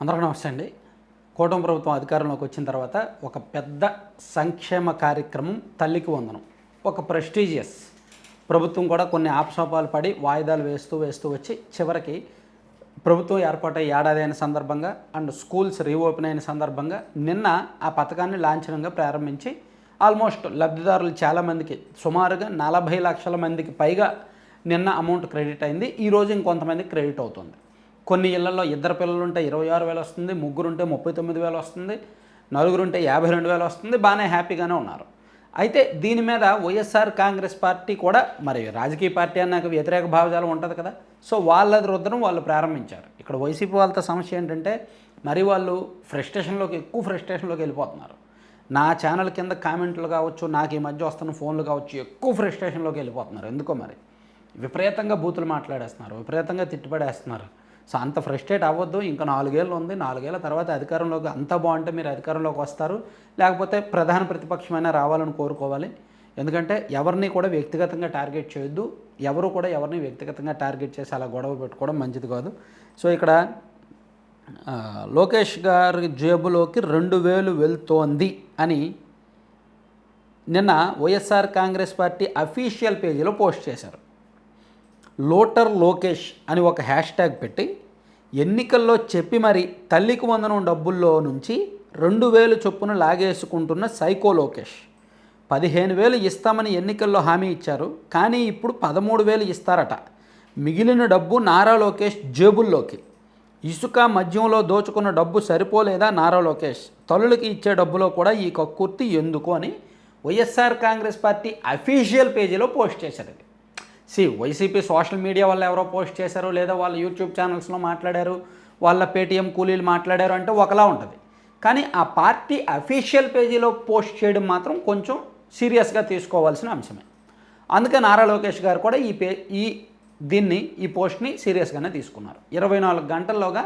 అందరికీ నమస్తే అండి. కూటమి ప్రభుత్వం అధికారంలోకి వచ్చిన తర్వాత ఒక పెద్ద సంక్షేమ కార్యక్రమం తల్లికి వందనం. ఒక ప్రెస్టీజియస్. ప్రభుత్వం కూడా కొన్ని ఆపసోపాలు పడి వాయిదాలు వేస్తూ వేస్తూ వచ్చి చివరికి ప్రభుత్వం ఏర్పాటై ఏడాది అయిన సందర్భంగా అండ్ స్కూల్స్ రీఓపెన్ అయిన సందర్భంగా నిన్న ఆ పథకాన్ని లాంఛనంగా ప్రారంభించి ఆల్మోస్ట్ లబ్ధిదారులు చాలామందికి సుమారుగా నలభై లక్షల మందికి పైగా నిన్న అమౌంట్ క్రెడిట్ అయింది. ఈరోజు ఇంకొంతమంది క్రెడిట్ అవుతుంది. కొన్ని ఇళ్ళలో ఇద్దరు పిల్లలు ఉంటే ఇరవై ఆరు వేలు వస్తుంది ముగ్గురు ఉంటే ముప్పై తొమ్మిది వేలు వస్తుంది నలుగురు ఉంటే యాభై రెండు వేలు వస్తుంది బాగానే హ్యాపీగానే ఉన్నారు. అయితే దీని మీద వైఎస్ఆర్ కాంగ్రెస్ పార్టీ కూడా మరి రాజకీయ పార్టీ అన్నాక వ్యతిరేక భావజాలం ఉంటుంది కదా. సో వాళ్ళది రుద్రం వాళ్ళు ప్రారంభించారు. ఇక్కడ వైసీపీ వాళ్ళతో సమస్య ఏంటంటే మరి వాళ్ళు ఫ్రస్ట్రేషన్లోకి ఎక్కువ ఫ్రస్ట్రేషన్లోకి వెళ్ళిపోతున్నారు. నా ఛానల్ కింద కామెంట్లు కావచ్చు నాకు ఈ మధ్య వస్తున్న ఫోన్లు కావచ్చు ఎక్కువ ఫ్రస్ట్రేషన్లోకి వెళ్ళిపోతున్నారు. ఎందుకో మరి? విపరీతంగా బూతులు మాట్లాడేస్తున్నారు విపరీతంగా తిట్టుబడేస్తున్నారు. సో అంత ఫ్రస్ట్రేట్ అవ్వద్దు. ఇంకా నాలుగేళ్ళు ఉంది. నాలుగేళ్ళ తర్వాత అధికారంలోకి అంత బాగుంటే మీరు అధికారంలోకి వస్తారు. లేకపోతే ప్రధాన ప్రతిపక్షమైనా రావాలని కోరుకోవాలి. ఎందుకంటే ఎవరిని కూడా వ్యక్తిగతంగా టార్గెట్ చేయొద్దు. ఎవరు కూడా ఎవరిని వ్యక్తిగతంగా టార్గెట్ చేసి అలా గొడవ పెట్టుకోవడం మంచిది కాదు. సో ఇక్కడ లోకేష్ గారి జేబులోకి రెండు వేలు వెళ్తోంది అని నిన్న వైఎస్ఆర్ కాంగ్రెస్ పార్టీ అఫీషియల్ పేజీలో పోస్ట్ చేశారు. లోటర్ లోకేష్ అని ఒక హ్యాష్ ట్యాగ్ పెట్టి ఎన్నికల్లో చెప్పి మరి తల్లికి వందనం డబ్బుల్లో నుంచి రెండు వేలు చొప్పున లాగేసుకుంటున్న సైకో లోకేష్. పదిహేను వేలు ఇస్తామని ఎన్నికల్లో హామీ ఇచ్చారు. కానీ ఇప్పుడు పదమూడు వేలు ఇస్తారట. మిగిలిన డబ్బు నారా లోకేష్ జేబుల్లోకి. ఇసుక మద్యంలో దోచుకున్న డబ్బు సరిపోలేదా నారా లోకేష్? తల్లులకి ఇచ్చే డబ్బులో కూడా ఈ కక్కుర్తి ఎందుకు అని వైఎస్ఆర్ కాంగ్రెస్ పార్టీ అఫీషియల్ పేజీలో పోస్ట్ చేశారు సి వైసీపీ సోషల్ మీడియా వాళ్ళు ఎవరో పోస్ట్ చేశారు లేదా వాళ్ళ యూట్యూబ్ ఛానల్స్లో మాట్లాడారు వాళ్ళ పేటీఎం కూలీలు మాట్లాడారు అంటే ఒకలా ఉంటుంది. కానీ ఆ పార్టీ అఫీషియల్ పేజీలో పోస్ట్ చేయడం మాత్రం కొంచెం సీరియస్గా తీసుకోవాల్సిన అంశమే. అందుకే నారా లోకేష్ గారు కూడా ఈ పే ఈ దీన్ని ఈ పోస్ట్ని సీరియస్గానే తీసుకున్నారు. ఇరవై నాలుగు గంటల్లోగా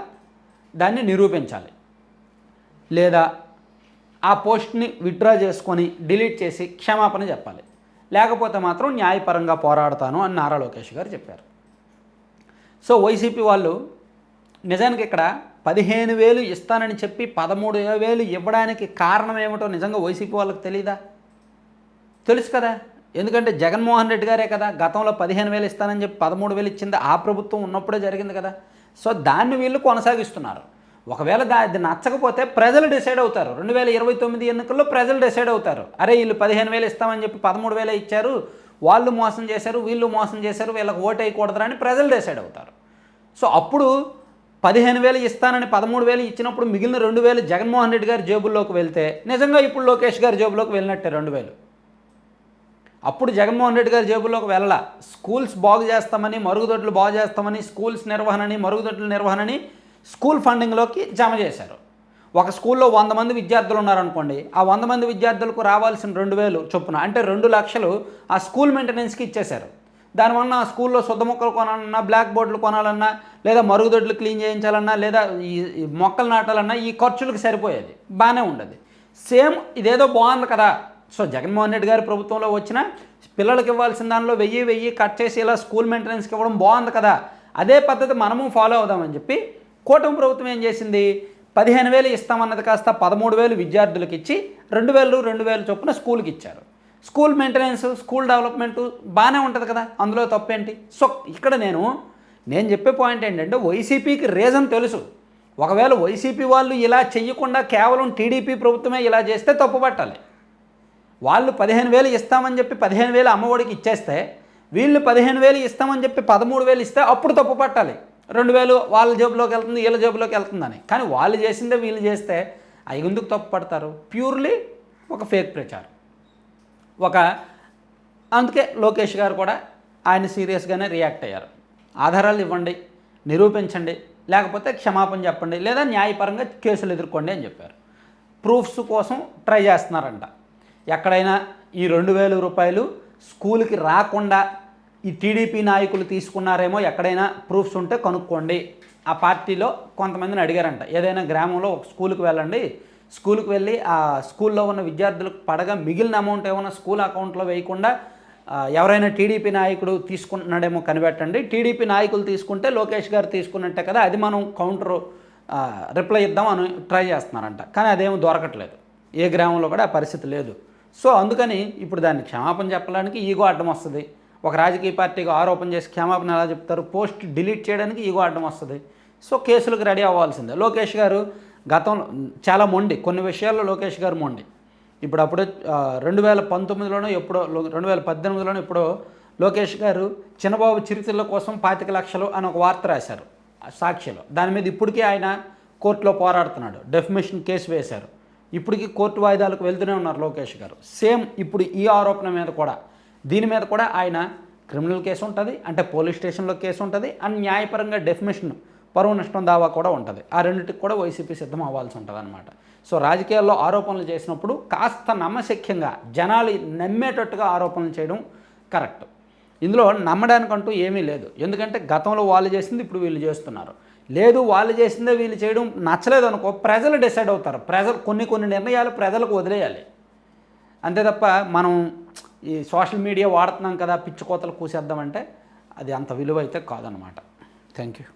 దాన్ని నిరూపించాలి. లేదా ఆ పోస్ట్ని విత్డ్రా చేసుకొని డిలీట్ చేసి క్షమాపణ చెప్పాలి. లేకపోతే మాత్రం న్యాయపరంగా పోరాడతాను అని నారా లోకేష్ గారు చెప్పారు. సో వైసీపీ వాళ్ళు నిజానికి ఇక్కడ పదిహేను వేలు ఇస్తానని చెప్పి పదమూడు వేలు ఇవ్వడానికి కారణం ఏమిటో నిజంగా వైసీపీ వాళ్ళకి తెలియదా తెలుసు కదా. ఎందుకంటే జగన్మోహన్ రెడ్డి గారే కదా గతంలో పదిహేను వేలు ఇస్తానని చెప్పి పదమూడు వేలు ఇచ్చింది ఆ ప్రభుత్వం ఉన్నప్పుడే జరిగింది కదా. సో దాన్ని వీళ్ళు కొనసాగిస్తున్నారు. ఒకవేళ దా అది నచ్చకపోతే ప్రజలు డిసైడ్ అవుతారు. రెండు వేల ఇరవై తొమ్మిది ఎన్నికల్లో ప్రజలు డిసైడ్ అవుతారు. అరే వీళ్ళు పదిహేను వేలు ఇస్తామని చెప్పి పదమూడు వేలే ఇచ్చారు. వాళ్ళు మోసం చేశారు వీళ్ళు మోసం చేశారు వీళ్ళకి ఓటు వేయకూడదురా అని ప్రజలు డిసైడ్ అవుతారు. సో అప్పుడు పదిహేను వేలు ఇస్తానని పదమూడు వేలు ఇచ్చినప్పుడు మిగిలిన రెండు వేలు జగన్మోహన్ రెడ్డి గారి జేబుల్లోకి వెళ్తే నిజంగా ఇప్పుడు లోకేష్ గారి జేబులోకి వెళ్ళినట్టే రెండు వేలు. అప్పుడు జగన్మోహన్ రెడ్డి గారి జేబుల్లోకి వెళ్ళాల. స్కూల్స్ బాగు చేస్తామని మరుగుదొడ్లు బాగు చేస్తామని స్కూల్స్ నిర్వహణని మరుగుదొడ్ల నిర్వహణని స్కూల్ ఫండింగ్లోకి జమ చేశారు. ఒక స్కూల్లో వంద మంది విద్యార్థులు ఉన్నారనుకోండి ఆ వంద మంది విద్యార్థులకు రావాల్సిన రెండు వేలు చొప్పున అంటే రెండు లక్షలు ఆ స్కూల్ మెయింటెనెన్స్కి ఇచ్చేశారు. దానివల్ల ఆ స్కూల్లో శుద్ధ మొక్కలు కొనాలన్నా బ్లాక్ బోర్డులు కొనాలన్నా లేదా మరుగుదొడ్లు క్లీన్ చేయించాలన్నా లేదా ఈ మొక్కలు నాటాలన్నా ఈ ఖర్చులకు సరిపోయేది. బాగానే ఉండదు. సేమ్ ఇదేదో బాగుంది కదా. సో జగన్మోహన్ రెడ్డి గారి ప్రభుత్వంలో వచ్చిన పిల్లలకి ఇవ్వాల్సిన దానిలో వెయ్యి వెయ్యి కట్ చేసి ఇలా స్కూల్ మెయింటెనెన్స్కి ఇవ్వడం బాగుంది కదా. అదే పద్ధతి మనము ఫాలో అవుదామని చెప్పి కూటమి ప్రభుత్వం ఏం చేసింది? పదిహేను వేలు ఇస్తామన్నది కాస్త పదమూడు వేలు విద్యార్థులకు ఇచ్చి రెండు వేలు రెండు వేలు చొప్పున స్కూల్కి ఇచ్చారు స్కూల్ మెయింటెనెన్స్ స్కూల్ డెవలప్మెంట్ బాగానే ఉంటుంది కదా? అందులో తప్పేంటి? సో ఇక్కడ నేను నేను చెప్పే పాయింట్ ఏంటంటే వైసీపీకి రీజన్ తెలుసు. ఒకవేళ వైసీపీ వాళ్ళు ఇలా చేయకుండా కేవలం టీడీపీ ప్రభుత్వమే ఇలా చేస్తే తప్పు పట్టాలి వాళ్ళు పదిహేను వేలు ఇస్తామని చెప్పి పదిహేను వేలు అమ్మఒడికి ఇచ్చేస్తే వీళ్ళు పదిహేను వేలు ఇస్తామని చెప్పి పదమూడు వేలు ఇస్తే అప్పుడు తప్పు పట్టాలి రెండు వేలు వాళ్ళ జేబులోకి వెళ్తుంది వీళ్ళ జేబులోకి వెళ్తుందని. కానీ వాళ్ళు చేసిందే వీళ్ళు చేస్తే అవి ఎందుకు తప్పు పడతారు ప్యూర్లీ ఒక ఫేక్ ప్రచారం. ఒక అందుకే లోకేష్ గారు కూడా ఆయన సీరియస్గానే రియాక్ట్ అయ్యారు. ఆధారాలు ఇవ్వండి నిరూపించండి లేకపోతే క్షమాపణ చెప్పండి లేదా న్యాయపరంగా కేసులు ఎదుర్కోండి అని చెప్పారు. ప్రూఫ్స్ కోసం ట్రై చేస్తున్నారంట. ఎక్కడైనా ఈ రెండు వేల రూపాయలు స్కూల్కి రాకుండా ఈ టీడీపీ నాయకులు తీసుకున్నారేమో ఎక్కడైనా ప్రూఫ్స్ ఉంటే కనుక్కోండి. ఆ పార్టీలో కొంతమందిని అడిగారంట. ఏదైనా గ్రామంలో ఒక స్కూల్కి వెళ్ళండి. స్కూల్కి వెళ్ళి ఆ స్కూల్లో ఉన్న విద్యార్థులకు పడగా మిగిలిన అమౌంట్ ఏమైనా స్కూల్ అకౌంట్లో వేయకుండా ఎవరైనా టీడీపీ నాయకుడు తీసుకుంటున్నాడేమో కనిపెట్టండి. టీడీపీ నాయకులు తీసుకుంటే లోకేష్ గారు తీసుకున్నట్టే కదా అది మనం కౌంటర్ రిప్లై ఇద్దాం అని ట్రై చేస్తున్నారంట. కానీ అదేమో దొరకట్లేదు. ఏ గ్రామంలో కూడా ఆ పరిస్థితి లేదు. సో అందుకని ఇప్పుడు దాన్ని క్షమాపణ చెప్పడానికి ఈగో అడ్డం వస్తుంది. ఒక రాజకీయ పార్టీకి ఆరోపణ చేసి క్షమాపణ ఎలా చెప్తారు? పోస్ట్ డిలీట్ చేయడానికి ఈగో అడ్డం వస్తుంది. సో కేసులకు రెడీ అవ్వాల్సిందే. లోకేష్ గారు గతంలో చాలా మొండి. కొన్ని విషయాల్లో లోకేష్ గారు మొండి. ఇప్పుడు అప్పుడే రెండు వేల పంతొమ్మిదిలోనో ఎప్పుడో రెండు వేల పద్దెనిమిదిలోనో ఎప్పుడో లోకేష్ గారు చిన్నబాబు చిరుతిళ్ళ కోసం పాతిక లక్షలు అని ఒక వార్త రాశారు. సాక్షిలో. దాని మీద ఇప్పటికీ ఆయన కోర్టులో పోరాడుతున్నాడు. డెఫినేషన్ కేసు వేశారు. ఇప్పటికీ కోర్టు వాయిదాలకు వెళ్తూనే ఉన్నారు లోకేష్ గారు. సేమ్ ఇప్పుడు ఈ ఆరోపణ మీద కూడా. దీని మీద కూడా ఆయన క్రిమినల్ కేసు ఉంటుంది అంటే పోలీస్ స్టేషన్లో కేసు ఉంటుంది అండ్ న్యాయపరంగా డెఫినేషన్ పరువు నష్టం దావా కూడా ఉంటుంది. ఆ రెండింటికి కూడా వైసీపీ సిద్ధం అవ్వాల్సి ఉంటుంది అనమాట సో రాజకీయాల్లో ఆరోపణలు చేసినప్పుడు కాస్త నమ్మశక్యంగా జనాలు నమ్మేటట్టుగా ఆరోపణలు చేయడం కరెక్ట్. ఇందులో నమ్మడానికంటూ ఏమీ లేదు. ఎందుకంటే గతంలో వాళ్ళు చేసింది ఇప్పుడు వీళ్ళు చేస్తున్నారు. లేదు వాళ్ళు చేసిందే వీళ్ళు చేయడం నచ్చలేదు అనుకో ప్రజలు డిసైడ్ అవుతారు. ప్రజలు కొన్ని కొన్ని నిర్ణయాలు ప్రజలకు వదిలేయాలి. అంతే తప్ప మనం ఈ సోషల్ మీడియా వాడుతున్నాం కదా పిచ్చి కోతలు కూసేద్దామంటే అది అంత విలువ అయితే కాదనమాట. Thank you